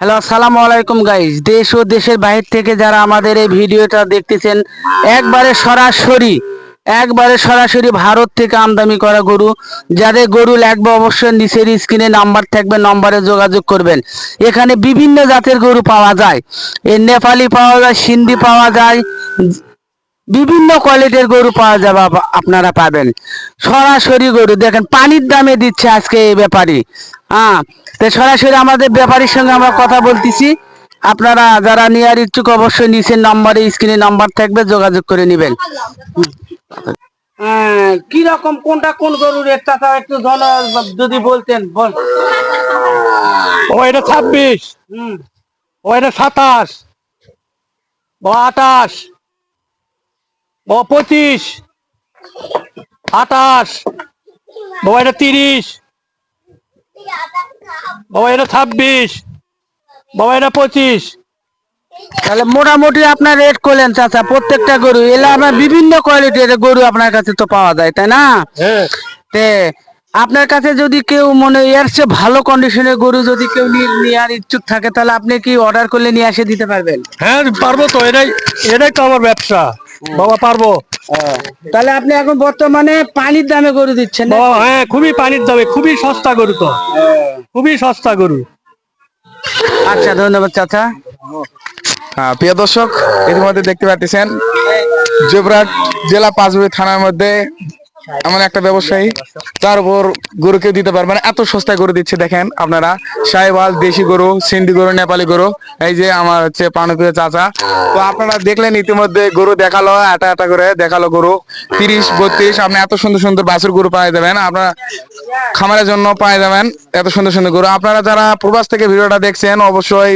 Hello, আসসালামু আলাইকুম guys দেশ ও দেশের বাইরে থেকে যারা আমাদের এই ভিডিওটা দেখতেছেন, একবারে সরাসরি একবারে সরাসরি ভারত থেকে আমদানি করা গরু, যাদের গরু লাগবে অবশ্যই নিচের স্ক্রিনে নাম্বার থাকবে নম্বরে যোগাযোগ করবেন। এখানে বিভিন্ন জাতের গরু পাওয়া যায়। এই নেপালি পাওয়া যায়, সিন্ধি পাওয়া যায় বিভিন্ন কোয়ালিটির গরু পাওয়া যাবে আপনারা পাবেন। সরাসরি গরু দেখেন পানির দামে দিচ্ছে আজকে এই ব্যাপারী। হ্যাঁ তো সরাসরি আমাদের ব্যাপারীর সঙ্গে আমরা কথা বলতেছি। আপনারা যারা নেওয়ার ইচ্ছুক অবশ্যই নিচের নাম্বারে স্ক্রিনে নাম্বার থাকবে যোগাযোগ করে নেবেন। কি রকম কোনটা কোন গরুর রেটটা তাও একটু জন যদি বলতেন বল। ও এটা ছাব্বিশ। হুম। ও এটা সাতাশ। ও আঠাশ ও পঁচিশ আঠাশ ও এটা তিরিশ বাবা এটা ছাব্বিশ বাবা এটা পঁচিশ। তাহলে মোটামুটি আপনার রেট করলেন চাচা প্রত্যেকটা গরু। এলে আপনার বিভিন্ন কোয়ালিটির গরু আপনার কাছে তো পাওয়া যায় তাই না? হ্যাঁ। তে আপনার কাছে যদি কেউ মনে এর চেয়ে ভালো কন্ডিশনের গরু যদি কেউ নিয়ে- নেওয়ার ইচ্ছুক থাকে তাহলে আপনি কি অর্ডার করলে নিয়ে এসে দিতে পারবেন? হ্যাঁ পারব তো এটাই এটাই তো আমার ব্যবসা। বাবা পারব? তাহলে আপনি এখন বর্তমানে পানির দামে গরু দিচ্ছেন বাবা হ্যাঁ খুবই পানির দামে খুবই সস্তা গরু তো। খুবই সস্তা গরু। আচ্ছা ধন্যবাদ চাচা। হ্যাঁ প্রিয় দর্শক ইতিমধ্যে দেখতে পাচ্ছেন জেবরাট জেলা পাঁচবি থানার মধ্যে এমন একটা ব্যবসায়ী তার উপর গরু কেউ দিতে পারবে না এত সস্তায় গরু দিচ্ছে দেখেন আপনারা সাহেবাল দেশি গরু সিন্ধি গরু নেপালি গরু এই যে আমার হচ্ছে পানপ্রিয় চাচা তো আপনারা দেখলেন ইতিমধ্যে গরু দেখাল আটা আটা করে দেখাল গরু তিরিশ বত্রিশ আপনি এত সুন্দর সুন্দর বাছুর গরু পাওয়া যাবেন আপনারা খামারের জন্য পাওয়া যাবেন এত সুন্দর সুন্দর গরু আপনারা যারা প্রবাস থেকে ভিডিওটা দেখছেন অবশ্যই